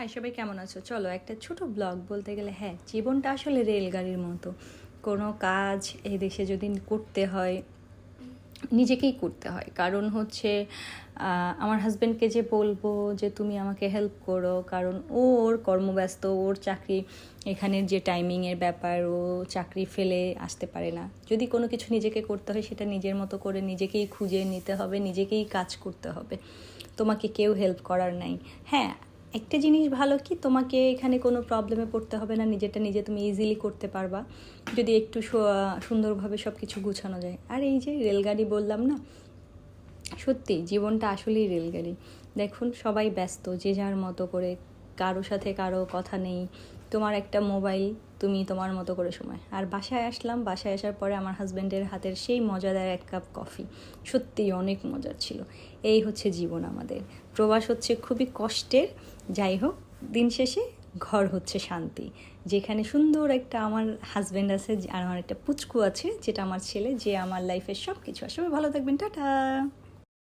High, সবাই কেমন আছো? চলো একটা ছোট ব্লগ বলতে গেলে হ্যাঁ জীবনটা আসলে রেলগাড়ির মতো। কোনো কাজ এই দেশে যদি করতে হয়, নিজেকেই করতে হয়। কারণ হচ্ছে আমার হাজব্যান্ডকে যে বলব যে, তুমি আমাকে হেল্প করো। কারণ ও ওর কর্মব্যস্ত, ওর চাকরি এখানের যে টাইমিংয়ের ব্যাপার, ও চাকরি ফেলে আসতে পারে না। যদি কোনো কিছু নিজেকে করতে হয়, সেটা নিজের মতো করে নিজেকেই খুঁজে নিতে হবে, নিজেকেই কাজ করতে হবে। তোমাকে কেউ হেল্প করার নাই। হ্যাঁ একটা জিনিস ভালো কি, তোমাকে এখানে কোনো প্রবলেমে পড়তে হবে না নিজেটা নিজে তুমি ইজিলি করতে পারবা। যদি একটু সুন্দরভাবে সব কিছু গুছানো যায়। আর এই যে রেলগাড়ি বললাম না, সত্যি জীবনটা আসলেই রেলগাড়ি। দেখুন, সবাই ব্যস্ত, যে যার মতো করে, কারও সাথে কারও কথা নেই, তোমার একটা মোবাইল তুমি তোমার মতো করে সময়। আর বাসায় আসলাম, বাসায় আসার পরে আমার হাজব্যান্ডের হাতের সেই মজাদার এক কাপ কফি সত্যিই অনেক মজার ছিল। এই হচ্ছে জীবন আমাদের। প্রবাস হচ্ছে খুবই কষ্টের। যাই হোক, দিন শেষে ঘর হচ্ছে শান্তি। যেখানে সুন্দর একটা আমার হাজব্যান্ড আছে আর আমার একটা পুচকু আছে, যেটা আমার ছেলে, যে আমার লাইফের সব কিছু আসলে ভালো থাকবেন, টাটা!